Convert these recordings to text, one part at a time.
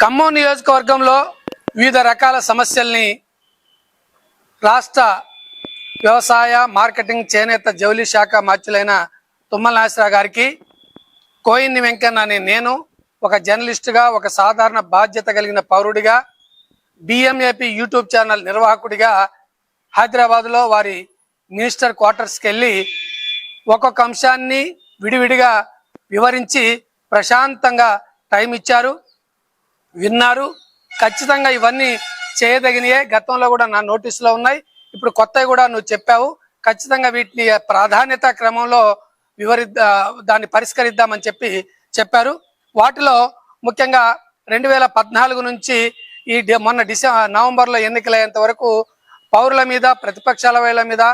ఖమ్మం నియోజకవర్గంలో వివిధ రకాల సమస్యల్ని రాష్ట్ర వ్యవసాయ మార్కెటింగ్ చేనేత జౌలి శాఖ మార్చులైన తుమ్మల నాసిరా గారికి కోయిన్ని వెంకన్న అనే నేను ఒక జర్నలిస్టుగా ఒక సాధారణ బాధ్యత కలిగిన పౌరుడిగా బిఎంఏపి యూట్యూబ్ ఛానల్ నిర్వాహకుడిగా హైదరాబాద్లో వారి మినిస్టర్ క్వార్టర్స్కి వెళ్ళి ఒక్కొక్క అంశాన్ని విడివిడిగా వివరించి ప్రశాంతంగా టైం ఇచ్చారు. విన్నారు. ఖచ్చితంగా ఇవన్నీ చేయదగినయే. గతంలో కూడా నా నోటీసులో ఉన్నాయి. ఇప్పుడు కొత్తవి కూడా నువ్వు చెప్పావు. ఖచ్చితంగా వీటిని ప్రాధాన్యత క్రమంలో వివరిద్దా దాన్ని పరిష్కరిద్దామని చెప్పి చెప్పారు. వాటిలో ముఖ్యంగా రెండు వేల పద్నాలుగు నుంచి ఈ మొన్న డిసె నవంబర్లో ఎన్నికలయ్యేంత వరకు పౌరుల మీద ప్రతిపక్షాల వేల మీద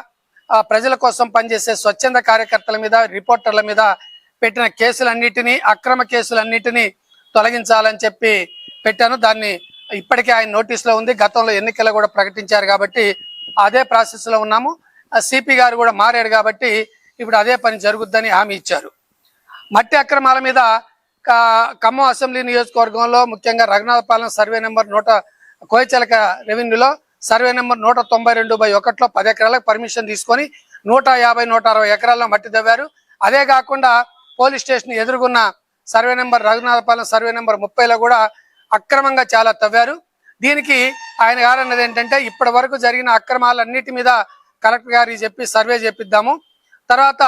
ప్రజల కోసం పనిచేసే స్వచ్ఛంద కార్యకర్తల మీద రిపోర్టర్ల మీద పెట్టిన కేసులన్నిటినీ అక్రమ కేసులన్నిటినీ తొలగించాలని చెప్పి పెట్టాను. దాన్ని ఇప్పటికే ఆయన నోటీసులో ఉంది. గతంలో ఎన్నికలు కూడా ప్రకటించారు కాబట్టి అదే ప్రాసెస్లో ఉన్నాము. సిపి గారు కూడా మారాడు కాబట్టి ఇప్పుడు అదే పని జరుగుద్దని హామీ ఇచ్చారు. మట్టి అక్రమాల మీద ఖమ్మం అసెంబ్లీ నియోజకవర్గంలో ముఖ్యంగా రఘునాథపాలెం సర్వే నెంబర్ నూట కోయచలక రెవెన్యూలో సర్వే నెంబర్ నూట తొంభై రెండు బై ఒకటిలో పది ఎకరాలకు పర్మిషన్ తీసుకొని నూట యాభై నూట అరవై ఎకరాల్లో మట్టి తవ్వారు. అదే కాకుండా police station ఎదురుగున్న survey number Raghunathapalem survey number ముప్పైలో కూడా అక్రమంగా చాలా తవ్వారు. దీనికి ఆయన గారు అన్నది ఏంటంటే ఇప్పటి వరకు జరిగిన అక్రమాలన్నిటి మీద కలెక్టర్ గారికి చెప్పి సర్వే చేపిద్దాము. తర్వాత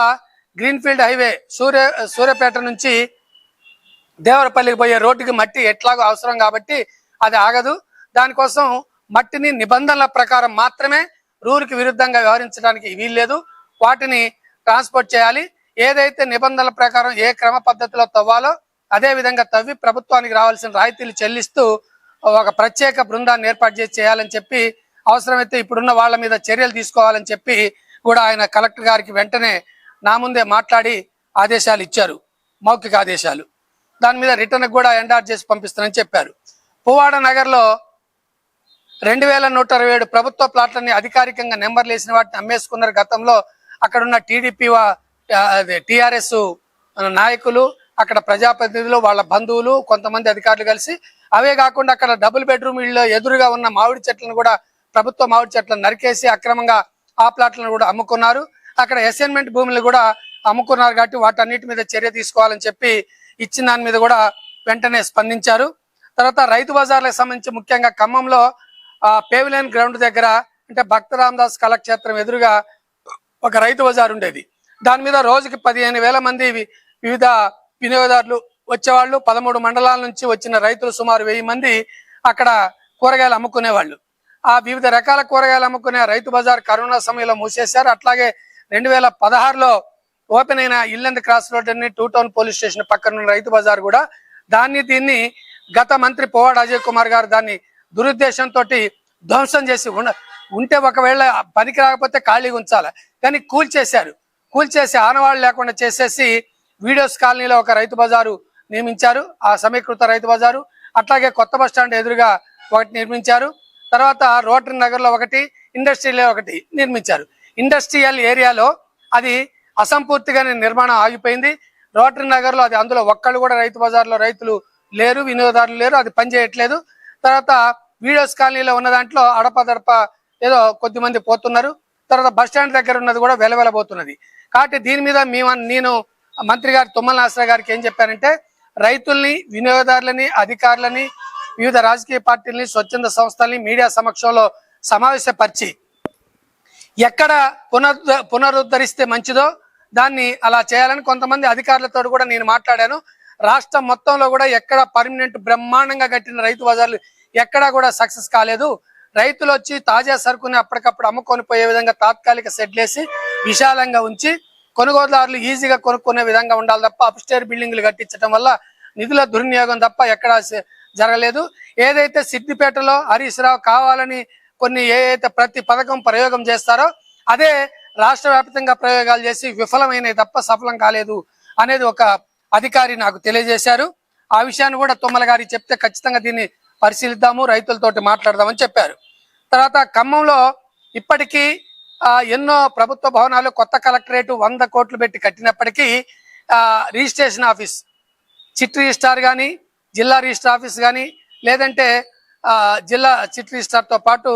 గ్రీన్ఫీల్డ్ హైవే సూర్య సూర్యపేట నుంచి దేవరపల్లికి పోయే రోడ్డుకి మట్టి ఎట్లాగో అవసరం కాబట్టి అది ఆగదు. దానికోసం మట్టిని నిబంధనల ప్రకారం మాత్రమే రూల్కి విరుద్ధంగా వ్యవహరించడానికి వీల్లేదు. వాటిని ట్రాన్స్పోర్ట్ చేయాలి. ఏదైతే నిబంధనల ప్రకారం ఏ క్రమ పద్ధతిలో తవ్వాలో అదే విధంగా తవ్వి ప్రభుత్వానికి రావాల్సిన రాయితీలు చెల్లిస్తూ ఒక ప్రత్యేక బృందాన్ని ఏర్పాటు చేసి చేయాలని చెప్పి అవసరమైతే ఇప్పుడున్న వాళ్ళ మీద చర్యలు తీసుకోవాలని చెప్పి కూడా ఆయన కలెక్టర్ గారికి వెంటనే నా ముందే మాట్లాడి ఆదేశాలు ఇచ్చారు మౌఖిక ఆదేశాలు. దాని మీద రిటర్న్ కూడా ఎండార్ చేసి పంపిస్తానని చెప్పారు. పువ్వాడ నగర్లో రెండు వేల నూట ఇరవై ఏడు ప్రభుత్వ ప్లాట్లని అధికారికంగా నెంబర్లు వేసిన వాటిని అమ్మేసుకున్నారు గతంలో. అక్కడున్న టీడీపీ టీఆర్ఎస్ నాయకులు అక్కడ ప్రజాప్రతినిధులు వాళ్ళ బంధువులు కొంతమంది అధికారులు కలిసి అవే కాకుండా అక్కడ డబుల్ బెడ్రూమ్ ఇళ్ళు ఎదురుగా ఉన్న మామిడి చెట్లను కూడా ప్రభుత్వ మామిడి చెట్లను నరికేసి అక్రమంగా ఆ ప్లాట్లను కూడా అమ్ముకున్నారు. అక్కడ అసైన్మెంట్ భూములు కూడా అమ్ముకున్నారు కాబట్టి వాటన్నిటి మీద చర్య తీసుకోవాలని చెప్పి ఇచ్చిన దాని మీద కూడా వెంటనే స్పందించారు. తర్వాత రైతు బజార్లకు సంబంధించి ముఖ్యంగా ఖమ్మంలో పేవిలేన్ గ్రౌండ్ దగ్గర అంటే భక్త రామదాస్ కళాక్షేత్రం ఎదురుగా ఒక రైతు బజార్ ఉండేది. దాని మీద రోజుకి పదిహేను వేల మంది వివిధ వినియోగదారులు వచ్చేవాళ్ళు. పదమూడు మండలాల నుంచి వచ్చిన రైతులు సుమారు వెయ్యి మంది అక్కడ కూరగాయలు అమ్ముకునేవాళ్ళు. ఆ వివిధ రకాల కూరగాయలు అమ్ముకునే రైతు బజార్ కరోనా సమయంలో మూసేశారు. అట్లాగే రెండు వేల పదహారులో ఓపెన్ అయిన ఇల్లంద్ క్రాస్ రోడ్ అని టూ టౌన్ పోలీస్ స్టేషన్ పక్కన ఉన్న రైతు బజార్ కూడా దాన్ని దీన్ని గత మంత్రి పోవాడ అజయ్ కుమార్ గారు దాన్ని దురుద్దేశంతో ధ్వంసం చేసి ఉంటే ఒకవేళ పనికి రాకపోతే ఖాళీగా ఉంచాలి. కానీ కూల్చేశారు. కూల్చేసి ఆనవాళ్ళు లేకుండా చేసేసి వీడియోస్ కాలనీలో ఒక రైతు బజారు నియమించారు ఆ సమీకృత రైతు బజారు. అట్లాగే కొత్త బస్ స్టాండ్ ఎదురుగా ఒకటి నిర్మించారు. తర్వాత రోటరీ నగర్లో ఒకటి ఇండస్ట్రియల్ ఒకటి నిర్మించారు. ఇండస్ట్రియల్ ఏరియాలో అది అసంపూర్తిగానే నిర్మాణం ఆగిపోయింది. రోటరీ నగర్లో అది అందులో ఒక్కళ్ళు కూడా రైతు బజార్లో రైతులు లేరు వినియోగదారులు లేరు అది పనిచేయట్లేదు తర్వాత వీడియోస్ కాలనీలో ఉన్న దాంట్లో అడపదడప ఏదో కొద్దిమంది పోతున్నారు. తర్వాత బస్ స్టాండ్ దగ్గర ఉన్నది కూడా వెలవెలబోతున్నది. కాబట్టి దీని మీద మేము నేను మంత్రి గారు తుమ్మల నాసరా గారికి ఏం చెప్పారంటే రైతుల్ని వినియోగదారులని అధికారులని వివిధ రాజకీయ పార్టీలని స్వచ్ఛంద సంస్థల్ని మీడియా సమక్షంలో సమావేశపరిచి ఎక్కడ పునరుద్ధ పునరుద్ధరిస్తే మంచిదో దాన్ని అలా చేయాలని కొంతమంది అధికారులతో కూడా నేను మాట్లాడాను. రాష్ట్రం మొత్తంలో కూడా ఎక్కడ పర్మనెంట్ బ్రహ్మాండంగా కట్టిన రైతు బజార్లు ఎక్కడా కూడా సక్సెస్ కాలేదు. రైతులు వచ్చి తాజా సరుకుని అప్పటికప్పుడు అమ్ముకొని పోయే విధంగా తాత్కాలిక షెడ్లేసి విశాలంగా ఉంచి కొనుగోలుదారులు ఈజీగా కొనుక్కునే విధంగా ఉండాలి తప్ప అప్స్టేర్ బిల్డింగ్లు కట్టించడం వల్ల నిధుల దుర్వినియోగం తప్ప ఎక్కడా జరగలేదు. ఏదైతే సిద్దిపేటలో హరీష్ రావు కావాలని కొన్ని ఏదైతే ప్రతి పథకం ప్రయోగం చేస్తారో అదే రాష్ట్ర వ్యాప్తంగా ప్రయోగాలు చేసి విఫలమైనవి తప్ప సఫలం కాలేదు అనేది ఒక అధికారి నాకు తెలియజేశారు. ఆ విషయాన్ని కూడా తుమ్మల గారికి చెప్తే ఖచ్చితంగా దీన్ని పరిశీలిద్దాము రైతులతోటి మాట్లాడదామని చెప్పారు. తర్వాత ఖమ్మంలో ఇప్పటికీ ఎన్నో ప్రభుత్వ భవనాలు కొత్త కలెక్టరేట్ వంద కోట్లు పెట్టి కట్టినప్పటికీ రిజిస్ట్రేషన్ ఆఫీస్ చిట్ రిజిస్టార్ కానీ జిల్లా రిజిస్టర్ ఆఫీస్ కానీ లేదంటే జిల్లా చిట్ రిజిస్టార్తో పాటు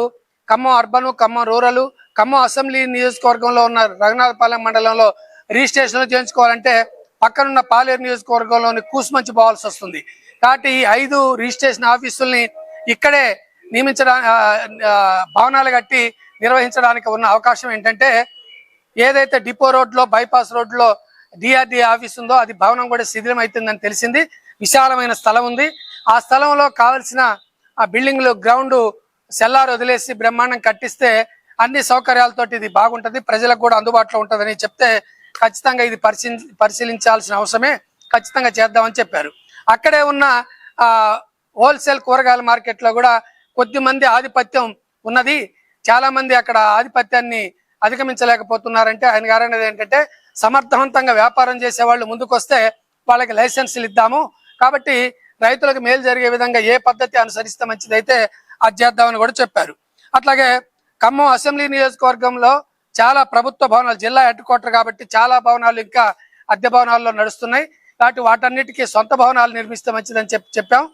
Khammam urban Khammam rural Khammam assembly నియోజకవర్గంలో ఉన్న రఘునాథపాలెం మండలంలో రిజిస్ట్రేషన్లు చేయించుకోవాలంటే పక్కనున్న పాలేరు నియోజకవర్గంలోని కూసుమంచి పోవాల్సి వస్తుంది. కాబట్టి ఈ ఐదు రిజిస్ట్రేషన్ ఆఫీసుల్ని ఇక్కడే నియమించడానికి భవనాలు కట్టి నిర్వహించడానికి ఉన్న అవకాశం ఏంటంటే ఏదైతే డిపో రోడ్లో బైపాస్ రోడ్లో డిఆర్డి ఆఫీస్ ఉందో అది భవనం కూడా శిథిలం అవుతుందని తెలిసింది. విశాలమైన స్థలం ఉంది. ఆ స్థలంలో కావలసిన ఆ బిల్డింగ్లు గ్రౌండ్ సెల్లార్ వదిలేసి బ్రహ్మాండం కట్టిస్తే అన్ని సౌకర్యాలతోటి ఇది బాగుంటుంది. ప్రజలకు కూడా అందుబాటులో ఉంటుందని చెప్తే ఖచ్చితంగా ఇది పరిశీలి పరిశీలించాల్సిన అవసరమే. ఖచ్చితంగా చేద్దామని చెప్పారు. అక్కడే ఉన్న ఆ హోల్సేల్ కూరగాయల మార్కెట్లో కూడా కొద్ది మంది ఆధిపత్యం ఉన్నది. చాలా మంది అక్కడ ఆధిపత్యాన్ని అధిగమించలేకపోతున్నారంటే ఆయన గారు అనేది ఏంటంటే సమర్థవంతంగా వ్యాపారం చేసే వాళ్ళు ముందుకొస్తే వాళ్ళకి లైసెన్సులు ఇద్దాము. కాబట్టి రైతులకు మేలు జరిగే విధంగా ఏ పద్ధతి అనుసరిస్తే మంచిదైతే అది చేద్దామని కూడా చెప్పారు. అట్లాగే ఖమ్మం అసెంబ్లీ నియోజకవర్గంలో చాలా ప్రభుత్వ భవనాలు జిల్లా హెడ్ క్వార్టర్ కాబట్టి చాలా భవనాలు ఇంకా అద్దె భవనాల్లో నడుస్తున్నాయి. కాబట్టి వాటన్నిటికీ సొంత భవనాలు నిర్మిస్తే మంచిదని చెప్పి చెప్పాం.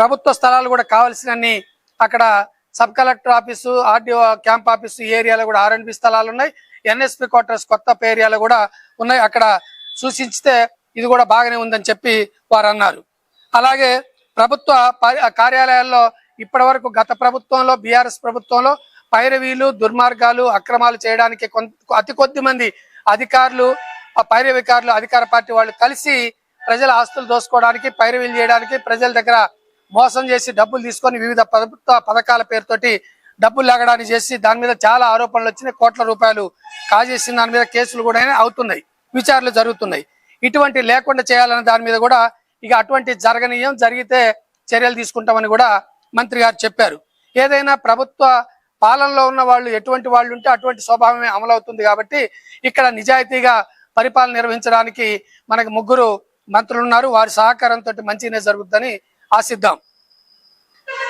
ప్రభుత్వ స్థలాలు కూడా కావాల్సినన్ని అక్కడ sub collector office RDO camp office ఈ ఏరియాలో కూడా ఆర్ఎండ్బి స్థలాలు ఉన్నాయి. ఎన్ఎస్పి క్వార్టర్స్ కొత్త ఏరియాలో కూడా ఉన్నాయి. అక్కడ సూచించితే ఇది కూడా బాగానే ఉందని చెప్పి వారు అన్నారు. అలాగే ప్రభుత్వ ప- కార్యాలయాల్లో ఇప్పటి వరకు గత ప్రభుత్వంలో బీఆర్ఎస్ ప్రభుత్వంలో పైరవీలు దుర్మార్గాలు అక్రమాలు చేయడానికి కొంత అతి కొద్ది మంది అధికారులు ఆ పైరవికారులు అధికార పార్టీ వాళ్ళు కలిసి ప్రజల ఆస్తులు దోసుకోవడానికి పైరవీలు చేయడానికి ప్రజల దగ్గర మోసం చేసి డబ్బులు తీసుకొని వివిధ ప్రభుత్వ పథకాల పేరుతోటి డబ్బులు లాగడానికి చేసి దాని మీద చాలా ఆరోపణలు వచ్చినాయి. కోట్ల రూపాయలు కాజేసిన దాని మీద కేసులు కూడా అవుతున్నాయి. విచారణలు జరుగుతున్నాయి. ఇటువంటి లేకుండా చేయాలనే దాని మీద కూడా ఇక అటువంటి జరగనీయం జరిగితే చర్యలు తీసుకుంటామని కూడా మంత్రి గారు చెప్పారు. ఏదైనా ప్రభుత్వ పాలనలో ఉన్న వాళ్ళు ఎటువంటి వాళ్ళు ఉంటే అటువంటి స్వభావమే అమలవుతుంది కాబట్టి ఇక్కడ నిజాయితీగా పరిపాలన నిర్వహించడానికి మనకు ముగ్గురు మంత్రులు ఉన్నారు వారి సహకారంతో మంచిగానే జరుగుతుందని ఆశిద్దాం.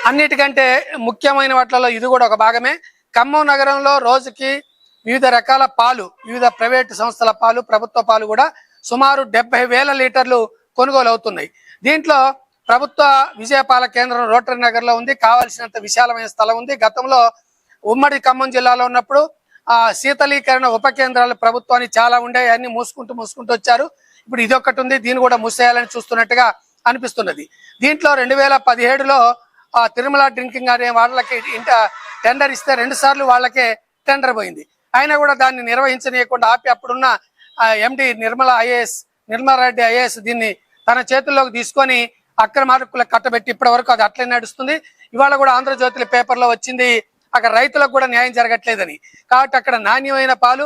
అన్నిటికంటే ముఖ్యమైన వాటిలో ఇది కూడా ఒక భాగమే. ఖమ్మం నగరంలో రోజుకి వివిధ రకాల పాలు వివిధ ప్రైవేటు సంస్థల పాలు ప్రభుత్వ పాలు కూడా సుమారు డెబ్బై వేల లీటర్లు కొనుగోలు అవుతున్నాయి. దీంట్లో ప్రభుత్వ విజయపాల కేంద్రం రోటరీ నగర్లో ఉంది. కావాల్సినంత విశాలమైన స్థలం ఉంది. గతంలో ఉమ్మడి ఖమ్మం జిల్లాలో ఉన్నప్పుడు ఆ శీతలీకరణ ఉప కేంద్రాలు ప్రభుత్వానికి చాలా ఉండే అన్ని మూసుకుంటూ మూసుకుంటూ వచ్చారు. ఇప్పుడు ఇదొకటి ఉంది. దీన్ని కూడా మూసేయాలని చూస్తున్నట్టుగా అనిపిస్తున్నది. దీంట్లో రెండు వేల పదిహేడులో ఆ తిరుమల డ్రింకింగ్ అనే వాళ్ళకి ఇంట టెండర్ ఇస్తే రెండు సార్లు వాళ్ళకే టెండర్ పోయింది. అయినా కూడా దాన్ని నిర్వహించనీయకుండా ఆపి అప్పుడున్న MD Nirmala IAS Nirmala Reddy IAS దీన్ని తన చేతుల్లోకి తీసుకొని అక్రమార్కులకు కట్టబెట్టి ఇప్పటి వరకు అది అట్లే నడుస్తుంది. ఇవాళ కూడా ఆంధ్రజ్యోతిల పేపర్లో వచ్చింది అక్కడ రైతులకు కూడా న్యాయం జరగట్లేదని. కాబట్టి అక్కడ నాణ్యమైన పాలు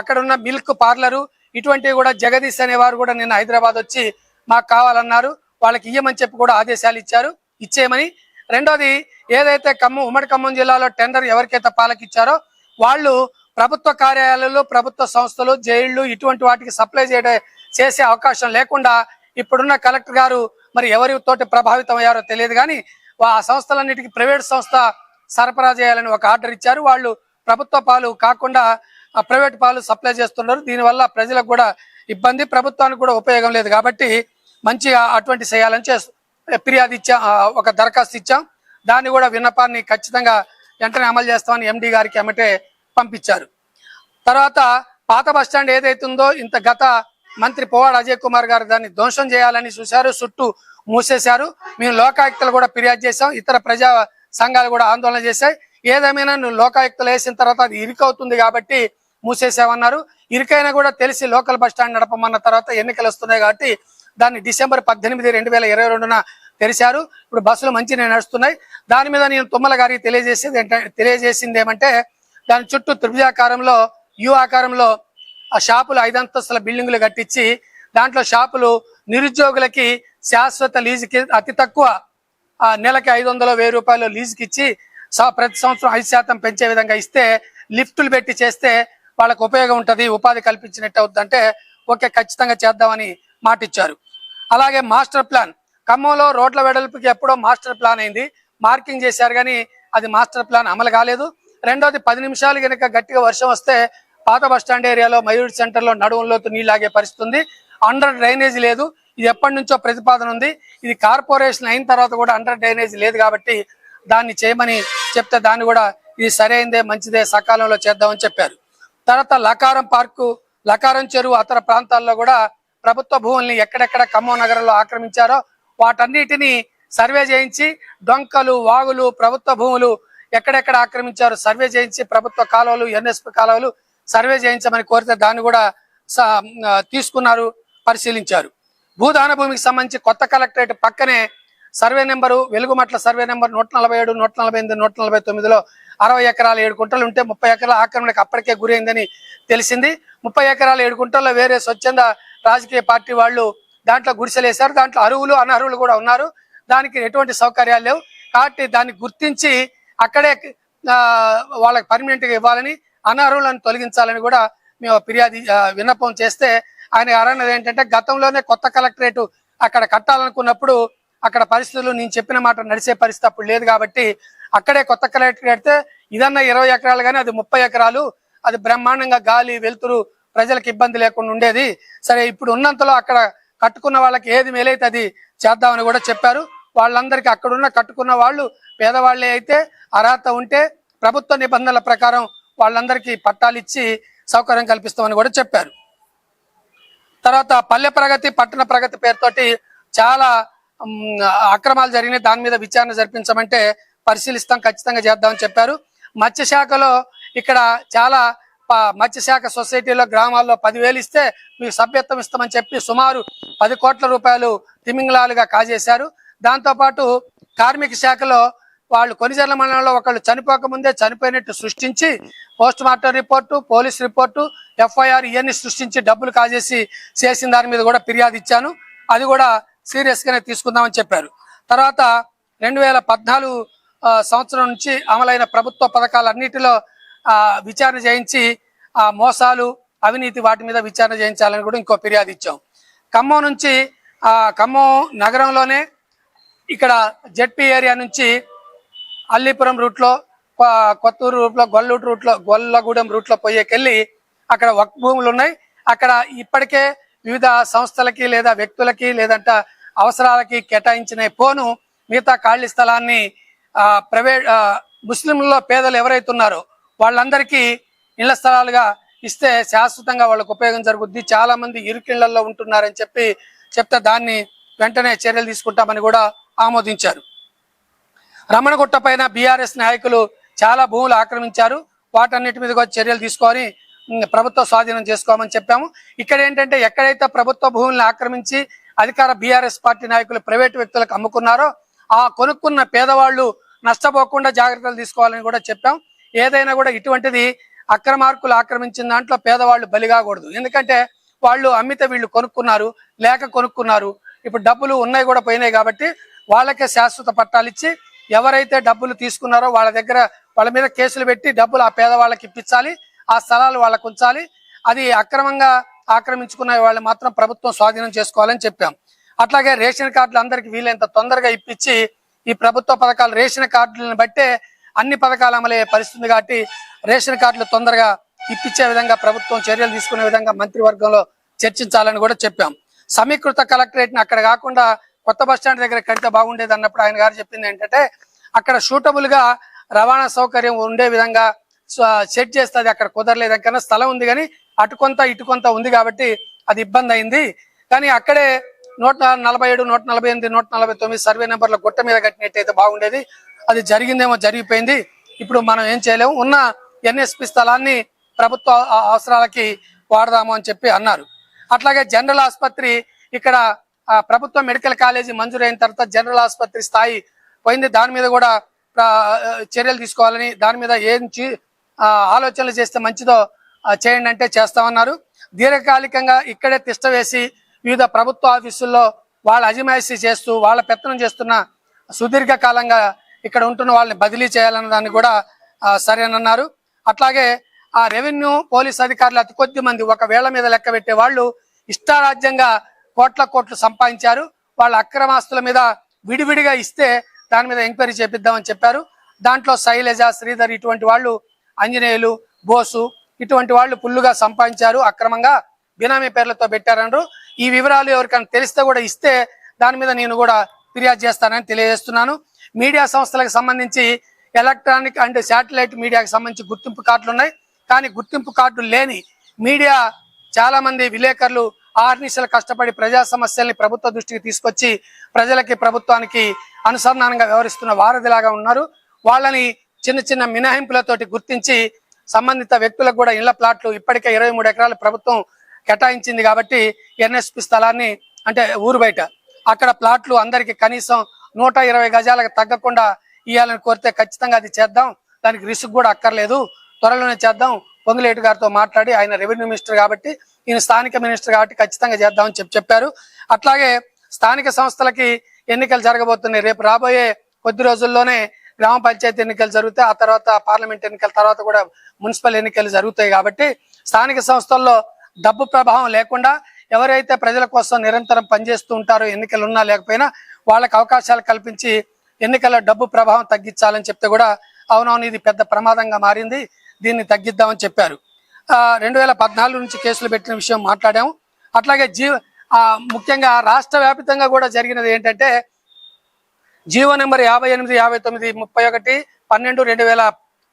అక్కడ ఉన్న మిల్క్ పార్లరు ఇటువంటివి కూడా జగదీష్ అనేవారు కూడా నిన్న హైదరాబాద్ వచ్చి మాకు కావాలన్నారు. వాళ్ళకి ఇయ్యమని చెప్పి కూడా ఆదేశాలు ఇచ్చారు. ఇచ్చేయమని రెండోది ఏదైతే ఖమ్మం ఉమ్మడి ఖమ్మం జిల్లాలో టెండర్ ఎవరికైతే పాలకి ఇచ్చారో వాళ్ళు ప్రభుత్వ కార్యాలయాలు ప్రభుత్వ సంస్థలు జైళ్ళు ఇటువంటి వాటికి సప్లై చేయడం చేసే అవకాశం లేకుండా ఇప్పుడున్న కలెక్టర్ గారు మరి ఎవరితోటి ప్రభావితం అయ్యారో తెలియదు కానీ ఆ సంస్థలన్నిటికీ ప్రైవేట్ సంస్థ సరఫరా చేయాలని ఒక ఆర్డర్ ఇచ్చారు. వాళ్ళు ప్రభుత్వ పాలు కాకుండా ప్రైవేట్ పాలు సప్లై చేస్తున్నారు. దీనివల్ల ప్రజలకు కూడా ఇబ్బంది ప్రభుత్వానికి కూడా ఉపయోగం లేదు. కాబట్టి మంచిగా అటువంటి చేయాలని చేస్తూ ఫిర్యాదు ఇచ్చాం ఒక దరఖాస్తు ఇచ్చాం. దాన్ని కూడా విన్నపాన్ని ఖచ్చితంగా వెంటనే అమలు చేస్తామని ఎండి గారికి ఎమ్మటే పంపించారు. తర్వాత పాత బస్ స్టాండ్ ఇంత గత మంత్రి పోవాడ అజయ్ కుమార్ గారు దాన్ని ధ్వంసం చేయాలని చూశారు చుట్టూ మూసేశారు. మేము లోకాయుక్తలు కూడా ఫిర్యాదు చేశాం. ఇతర ప్రజా సంఘాలు కూడా ఆందోళన చేశాయి. ఏదేమైనా నువ్వు లోకాయుక్తలు వేసిన తర్వాత అది ఇరుకవుతుంది కాబట్టి మూసేసామన్నారు ఇరుకైనా కూడా తెలిసి లోకల్ బస్ స్టాండ్ నడపమన్న తర్వాత ఎన్నికలు వస్తున్నాయి కాబట్టి దాన్ని డిసెంబర్ పద్దెనిమిది రెండు వేల ఇరవై రెండున తెరిచారు. ఇప్పుడు బస్సులు మంచిగా నడుస్తున్నాయి. దాని మీద నేను తుమ్మల గారికి తెలియజేసేది తెలియజేసింది ఏమంటే దాని చుట్టూ త్రిభుజాకారంలో యు ఆకారంలో ఆ షాపులు ఐదంతస్తుల బిల్డింగులు కట్టించి దాంట్లో షాపులు నిరుద్యోగులకి శాశ్వత లీజుకి అతి తక్కువ ఆ నెలకి ఐదు వందల వెయ్యి రూపాయలు లీజుకి ఇచ్చి ప్రతి సంవత్సరం ఐదు శాతం పెంచే విధంగా ఇస్తే లిఫ్టులు పెట్టి చేస్తే వాళ్ళకు ఉపయోగం ఉంటుంది ఉపాధి కల్పించినట్టు అవుతుందంటే ఓకే ఖచ్చితంగా చేద్దామని మాటిచ్చారు. అలాగే మాస్టర్ ప్లాన్. ఖమ్మంలో రోడ్ల వెడల్పుకి ఎప్పుడో మాస్టర్ ప్లాన్ అయింది. మార్కింగ్ చేశారు కానీ అది మాస్టర్ ప్లాన్ అమలు కాలేదు. రెండోది పది నిమిషాలు కనుక గట్టిగా వర్షం వస్తే పాత బస్ స్టాండ్ ఏరియాలో మయూర్ సెంటర్లో నీళ్ళాగే నీళ్ళు పరిస్థితి ఉంది అండర్ డ్రైనేజ్ లేదు. ఇది ఎప్పటి నుంచో ప్రతిపాదన ఉంది. ఇది కార్పొరేషన్ అయిన తర్వాత కూడా అండర్ డ్రైనేజ్ లేదు కాబట్టి దాన్ని చేయమని చెప్తే దాన్ని కూడా ఇది సరైందే మంచిదే సకాలంలో చేద్దామని చెప్పారు. తర్వాత లకారం పార్కు లకారం చెరువు అతర ప్రాంతాల్లో కూడా ప్రభుత్వ భూముల్ని ఎక్కడెక్కడ ఖమ్మం నగరంలో ఆక్రమించారో వాటన్నిటిని సర్వే చేయించి డొంకలు వాగులు ప్రభుత్వ భూములు ఎక్కడెక్కడ ఆక్రమించారో సర్వే చేయించి ప్రభుత్వ కాలువలు ఎన్ఎస్పి కాలువలు సర్వే చేయించమని కోరితే దాన్ని కూడా తీసుకున్నారు పరిశీలించారు. భూదాన భూమికి సంబంధించి కొత్త కలెక్టరేట్ పక్కనే survey number Velugumatla survey number నూట నలభై ఏడు నూట నలభై ఎనిమిది నూట నలభై తొమ్మిదిలో అరవై ఎకరాలు ఏడు కుంటలు ఉంటే ముప్పై ఎకరాల ఆక్రమణకు అప్పటికే గురైందని తెలిసింది. ముప్పై ఎకరాల ఏడు కుంటల్లో వేరే స్వచ్ఛంద రాజకీయ పార్టీ వాళ్ళు దాంట్లో గుడిసెలేశారు. దాంట్లో అరువులు అనర్హులు కూడా ఉన్నారు. దానికి ఎటువంటి సౌకర్యాలు లేవు. కాబట్టి దాన్ని గుర్తించి అక్కడే వాళ్ళకి పర్మనెంట్గా ఇవ్వాలని అనర్హులను తొలగించాలని కూడా మేము ఫిర్యాదు విన్నపం చేస్తే ఆయన అన్నది ఏంటంటే గతంలోనే కొత్త కలెక్టరేట్ అక్కడ కట్టాలనుకున్నప్పుడు అక్కడ పరిస్థితులు నేను చెప్పిన మాట నడిచే పరిస్థితి అప్పుడు లేదు కాబట్టి అక్కడే కొత్త కలెక్టరేట్ కడితే ఇదన్నా ఇరవై ఎకరాలు కానీ అది ముప్పై ఎకరాలు. అది బ్రహ్మాండంగా గాలి వెలుతురు ప్రజలకు ఇబ్బంది లేకుండా ఉండేది. సరే ఇప్పుడు ఉన్నంతలో అక్కడ కట్టుకున్న వాళ్ళకి ఏది మేలైతే అది చేద్దామని కూడా చెప్పారు. వాళ్ళందరికీ అక్కడున్న కట్టుకున్న వాళ్ళు పేదవాళ్ళే అయితే అర్హత ఉంటే ప్రభుత్వ నిబంధనల ప్రకారం వాళ్ళందరికీ పట్టాలు ఇచ్చి సౌకర్యం కల్పిస్తామని కూడా చెప్పారు. తర్వాత పల్లె ప్రగతి పట్టణ ప్రగతి పేరుతోటి చాలా అక్రమాలు జరిగినాయి. దాని మీద విచారణ జరిపించమంటే పరిశీలిస్తాం ఖచ్చితంగా చేద్దామని చెప్పారు. మత్స్యశాఖలో ఇక్కడ చాలా మత్స్యశాఖ సొసైటీలో గ్రామాల్లో పదివేలు ఇస్తే మీకు సభ్యత్వం ఇస్తామని చెప్పి సుమారు పది కోట్ల రూపాయలు తిమింగలాలుగా కాజేశారు. దాంతోపాటు కార్మిక శాఖలో వాళ్ళు కొనిజర్ల మండలంలో ఒకళ్ళు చనిపోక ముందే చనిపోయినట్టు సృష్టించి post mortem report police report FIR ఇవన్నీ సృష్టించి డబ్బులు కాజేసి చేసిన దాని మీద కూడా ఫిర్యాదు ఇచ్చాను. అది కూడా సీరియస్గానే తీసుకుందామని చెప్పారు. తర్వాత రెండు వేల పద్నాలుగు సంవత్సరం నుంచి అమలైన ప్రభుత్వ పథకాలన్నిటిలో విచారణ చేయించి ఆ మోసాలు అవినీతి వాటి మీద విచారణ చేయించాలని కూడా ఇంకో ఫిర్యాదు ఇచ్చాం. ఖమ్మం నుంచి ఆ ఖమ్మం నగరంలోనే ఇక్కడ జెడ్పీ ఏరియా నుంచి అల్లీపురం రూట్లో కొ- కొత్తూరు రూట్లో గొల్లూరు రూట్లో గొల్లగూడెం రూట్లో పోయేకెళ్ళి అక్కడ వక్ భూములు ఉన్నాయి. అక్కడ ఇప్పటికే వివిధ సంస్థలకి లేదా వ్యక్తులకి లేదంట అవసరాలకి కేటాయించిన పోను మిగతా ఖాళీ స్థలాన్ని ప్రైవేట్ ముస్లింలలో పేదలు ఎవరైతున్నారో వాళ్ళందరికీ ఇళ్ళ స్థలాలుగా ఇస్తే శాశ్వతంగా వాళ్ళకు ఉపయోగం జరుగుద్ది. చాలా మంది ఇరుకిళ్ళలో ఉంటున్నారని చెప్పి చెప్తే దాన్ని వెంటనే చర్యలు తీసుకుంటామని కూడా ఆమోదించారు. రమణగుట్ట పైన బీఆర్ఎస్ నాయకులు చాలా భూములు ఆక్రమించారు. వాటన్నిటి మీద కూడా చర్యలు తీసుకొని ప్రభుత్వ స్వాధీనం చేసుకోమని చెప్పాము. ఇక్కడ ఏంటంటే ఎక్కడైతే ప్రభుత్వ భూములను ఆక్రమించి అధికార బీఆర్ఎస్ పార్టీ నాయకులు ప్రైవేటు వ్యక్తులకు అమ్ముకున్నారో ఆ కొనుక్కున్న పేదవాళ్ళు నష్టపోకుండా జాగ్రత్తలు తీసుకోవాలని కూడా చెప్పాం. ఏదైనా కూడా ఇటువంటిది అక్రమార్కులు ఆక్రమించిన దాంట్లో పేదవాళ్ళు బలిగాకూడదు ఎందుకంటే వాళ్ళు అమ్మితే వీళ్ళు కొనుక్కున్నారు లేక కొనుక్కున్నారు. ఇప్పుడు డబ్బులు ఉన్నాయి కూడా పోయినాయి కాబట్టి వాళ్ళకే శాశ్వత పట్టాలు ఇచ్చి ఎవరైతే డబ్బులు తీసుకున్నారో వాళ్ళ దగ్గర వాళ్ళ మీద కేసులు పెట్టి డబ్బులు ఆ పేదవాళ్ళకి ఇప్పించాలి ఆ స్థలాలు వాళ్ళకు ఉంచాలి. అది అక్రమంగా ఆక్రమించుకున్న వాళ్ళు మాత్రం ప్రభుత్వం స్వాధీనం చేసుకోవాలని చెప్పాం. అట్లాగే రేషన్ కార్డులు అందరికి వీలైనంత తొందరగా ఇప్పించి ఈ ప్రభుత్వ పథకాలు రేషన్ కార్డులను బట్టే అన్ని పథకాలు అమలయ్యే పరిస్థితుంది కాబట్టి రేషన్ కార్డులు తొందరగా ఇప్పించే విధంగా ప్రభుత్వం చర్యలు తీసుకునే విధంగా మంత్రివర్గంలో చర్చించాలని కూడా చెప్పాం. సమీకృత కలెక్టరేట్ని అక్కడ కాకుండా కొత్త బస్ స్టాండ్ దగ్గర కడితే బాగుండేది అన్నప్పుడు ఆయన గారు చెప్పింది ఏంటంటే అక్కడ షూటబుల్గా రవాణా సౌకర్యం ఉండే విధంగా సెట్ చేస్తుంది అక్కడ కుదరలేదు కన్నా స్థలం ఉంది కానీ అటు కొంత ఇటు కొంత ఉంది కాబట్టి అది ఇబ్బంది అయింది. కానీ అక్కడే నూట నలభై ఏడు నూట నలభై ఎనిమిది నూట నలభై తొమ్మిది సర్వే నెంబర్ల గుట్ట మీద కట్టినట్టయితే బాగుండేది. అది జరిగిందేమో జరిగిపోయింది. ఇప్పుడు మనం ఏం చేయలేము ఉన్న ఎన్ఎస్పి స్థలాన్ని ప్రభుత్వ అవసరాలకి వాడదాము అని చెప్పి అన్నారు. అట్లాగే జనరల్ ఆసుపత్రి ఇక్కడ ప్రభుత్వ మెడికల్ కాలేజీ మంజూరైన తర్వాత జనరల్ ఆసుపత్రి స్థాయి పోయింది. దాని మీద కూడా చర్యలు తీసుకోవాలని దాని మీద ఏం ఆలోచనలు చేస్తే మంచిదో చేయండి అంటే చేస్తామన్నారు. దీర్ఘకాలికంగా ఇక్కడే తిష్ట వేసి వివిధ ప్రభుత్వ ఆఫీసుల్లో వాళ్ళ అజమాయిషీ చేస్తూ వాళ్ళ పెత్తనం చేస్తున్న సుదీర్ఘకాలంగా ఇక్కడ ఉంటున్న వాళ్ళని బదిలీ చేయాలన్న దాన్ని కూడా సరే సరేనన్నారు అట్లాగే ఆ రెవెన్యూ పోలీస్ అధికారులు అతి కొద్ది మంది ఒక వేళ మీద లెక్క పెట్టే వాళ్ళు ఇష్టారాజ్యంగా కోట్ల కోట్లు సంపాదించారు. వాళ్ళ అక్రమాస్తుల మీద విడివిడిగా ఇస్తే దాని మీద ఎంక్వైరీ చేపిద్దామని చెప్పారు. దాంట్లో శైలజ శ్రీధర్ ఇటువంటి వాళ్ళు ఆంజనేయులు బోసు ఇటువంటి వాళ్ళు పుల్లుగా సంపాదించారు. అక్రమంగా బినామీ పేర్లతో పెట్టారన్నారు. ఈ వివరాలు ఎవరికైనా తెలిస్తే కూడా ఇస్తే దాని మీద నేను కూడా ఫిర్యాదు చేస్తానని తెలియజేస్తున్నాను. మీడియా సంస్థలకు సంబంధించి ఎలక్ట్రానిక్ అండ్ శాటిలైట్ మీడియాకి సంబంధించి గుర్తింపు కార్డులు ఉన్నాయి. కానీ గుర్తింపు కార్డులు లేని మీడియా చాలా మంది విలేకరులు ఆర్నిశలు కష్టపడి ప్రజా సమస్యల్ని ప్రభుత్వ దృష్టికి తీసుకొచ్చి ప్రజలకి ప్రభుత్వానికి అనుసంధానంగా వ్యవహరిస్తున్న వారధిలాగా ఉన్నారు. వాళ్ళని చిన్న చిన్న మినహాయింపులతోటి గుర్తించి సంబంధిత వ్యక్తులకు కూడా ఇళ్ళ ప్లాట్లు ఇప్పటికే ఇరవై మూడు ఎకరాలు ప్రభుత్వం కేటాయించింది కాబట్టి ఎన్ఎస్పి స్థలాన్ని అంటే ఊరు బయట అక్కడ ప్లాట్లు అందరికి కనీసం నూట ఇరవై గజాలకు తగ్గకుండా ఇవ్వాలని కోరితే ఖచ్చితంగా అది చేద్దాం. దానికి రిస్క్ కూడా అక్కర్లేదు. త్వరలోనే చేద్దాం. పొంగులేటి గారితో మాట్లాడి ఆయన రెవెన్యూ మినిస్టర్ కాబట్టి ఈయన స్థానిక మినిస్టర్ కాబట్టి ఖచ్చితంగా చేద్దామని చెప్పి చెప్పారు. అట్లాగే స్థానిక సంస్థలకి ఎన్నికలు జరగబోతున్నాయి. రేపు రాబోయే కొద్ది రోజుల్లోనే గ్రామ పంచాయతీ ఎన్నికలు జరుగుతాయి. ఆ తర్వాత పార్లమెంట్ ఎన్నికల తర్వాత కూడా మున్సిపల్ ఎన్నికలు జరుగుతాయి కాబట్టి స్థానిక సంస్థల్లో డబ్బు ప్రభావం లేకుండా ఎవరైతే ప్రజల కోసం నిరంతరం పనిచేస్తూ ఉంటారో ఎన్నికలు ఉన్నా లేకపోయినా వాళ్ళకి అవకాశాలు కల్పించి ఎన్నికల్లో డబ్బు ప్రభావం తగ్గించాలని చెప్తే కూడా అవునవును ఇది పెద్ద ప్రమాదంగా మారింది. దీన్ని తగ్గిద్దామని చెప్పారు. ఆ, రెండు వేల పద్నాలుగు నుంచి కేసులు పెట్టిన విషయం మాట్లాడాము. అట్లాగే జీ ముఖ్యంగా రాష్ట్ర వ్యాపితంగా కూడా జరిగినది ఏంటంటే జీవో నెంబర్ యాభై ఎనిమిది యాభై తొమ్మిది ముప్పై ఒకటి పన్నెండు రెండు వేల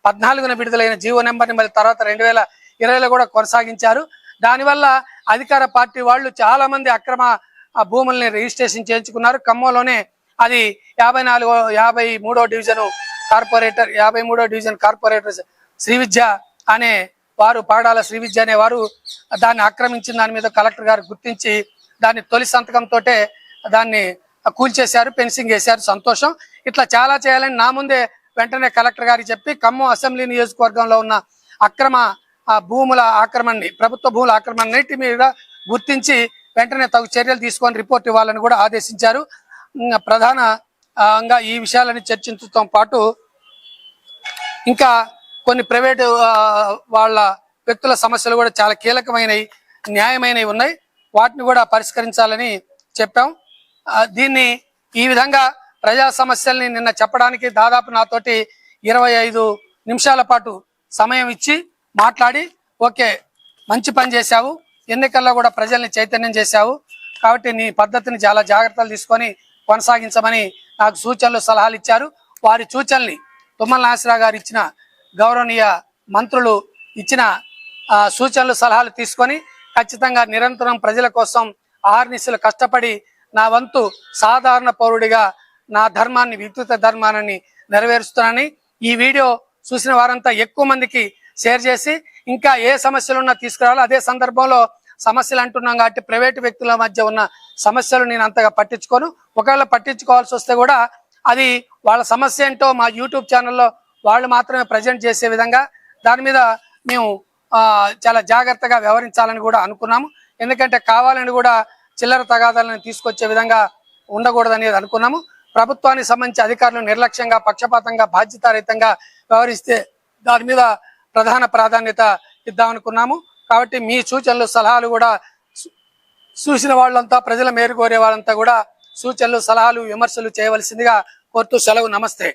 పద్నాలుగున విడుదలైన జీవో నెంబర్ని మరి తర్వాత రెండు వేల ఇరవైలో కూడా కొనసాగించారు. దానివల్ల అధికార పార్టీ వాళ్ళు చాలా మంది అక్రమ ఆ, భూముల్ని రిజిస్ట్రేషన్ చేయించుకున్నారు. ఖమ్మంలోనే అది యాభై నాలుగో యాభై మూడో డివిజన్ కార్పొరేటర్ యాభై మూడో డివిజన్ కార్పొరేటర్ శ్రీ విద్య అనే వారు పాడాల శ్రీవిద్య అనే వారు దాన్ని ఆక్రమించిన దాని మీద కలెక్టర్ గారు గుర్తించి దాన్ని తొలి సంతకంతో దాన్ని కూల్చేశారు ఫెన్సింగ్ వేశారు. సంతోషం. ఇట్లా చాలా చేయాలని నా ముందే వెంటనే కలెక్టర్ గారికి చెప్పి ఖమ్మం అసెంబ్లీ నియోజకవర్గంలో ఉన్న అక్రమ ఆ, భూముల ఆక్రమణని ప్రభుత్వ భూముల ఆక్రమణ నీటి మీద గుర్తించి వెంటనే తగు చర్యలు తీసుకొని రిపోర్ట్ ఇవ్వాలని కూడా ఆదేశించారు. ప్రధానంగా ఈ విషయాలని చర్చించడంతో పాటు ఇంకా కొన్ని ప్రైవేటు వాళ్ళ వ్యక్తుల సమస్యలు కూడా చాలా కీలకమైనవి న్యాయమైనవి ఉన్నాయి. వాటిని కూడా పరిష్కరించాలని చెప్పాం. దీన్ని ఈ విధంగా ప్రజా సమస్యల్ని నిన్న చెప్పడానికి దాదాపు నాతోటి ఇరవై ఐదు నిమిషాల పాటు సమయం ఇచ్చి మాట్లాడి ఓకే మంచి పని చేశావు. ఎన్నికల్లో కూడా ప్రజల్ని చైతన్యం చేశావు. కాబట్టి నీ పద్ధతిని చాలా జాగ్రత్తలు తీసుకొని కొనసాగించమని నాకు సూచనలు సలహాలు ఇచ్చారు. వారి సూచనల్ని తుమ్మల నాసిరా గారు ఇచ్చిన గౌరవనీయ మంత్రులు ఇచ్చిన సూచనలు సలహాలు తీసుకొని ఖచ్చితంగా నిరంతరం ప్రజల కోసం ఆర్నిశలు కష్టపడి నా వంతు సాధారణ పౌరుడిగా నా ధర్మాన్ని విద్యుత్ ధర్మాన్ని నెరవేరుస్తున్నానని ఈ వీడియో చూసిన వారంతా ఎక్కువ మందికి షేర్ చేసి ఇంకా ఏ సమస్యలు ఉన్నా తీసుకురావాలో. అదే సందర్భంలో సమస్యలు అంటున్నాం కాబట్టి ప్రైవేటు వ్యక్తుల మధ్య ఉన్న సమస్యలు నేను అంతగా పట్టించుకోను. ఒకవేళ పట్టించుకోవాల్సి వస్తే కూడా అది వాళ్ళ సమస్య ఏంటో మా యూట్యూబ్ ఛానల్లో వాళ్ళు మాత్రమే ప్రజెంట్ చేసే విధంగా దాని మీద మేము చాలా జాగ్రత్తగా వ్యవహరించాలని కూడా అనుకున్నాము. ఎందుకంటే కావాలని కూడా చిల్లర తగాదాలను తీసుకొచ్చే విధంగా ఉండకూడదనేది అనుకున్నాము. ప్రభుత్వానికి సంబంధించి అధికారులు నిర్లక్ష్యంగా పక్షపాతంగా బాధ్యతారహితంగా వ్యవహరిస్తే దాని మీద ప్రధాన ప్రాధాన్యత ఇద్దామనుకున్నాము. కాబట్టి మీ సూచనలు సలహాలు కూడా చూసిన వాళ్ళంతా ప్రజల మేరు కోరే వాళ్ళంతా కూడా సూచనలు సలహాలు విమర్శలు చేయవలసిందిగా కోరుతూ సెలవు. నమస్తే.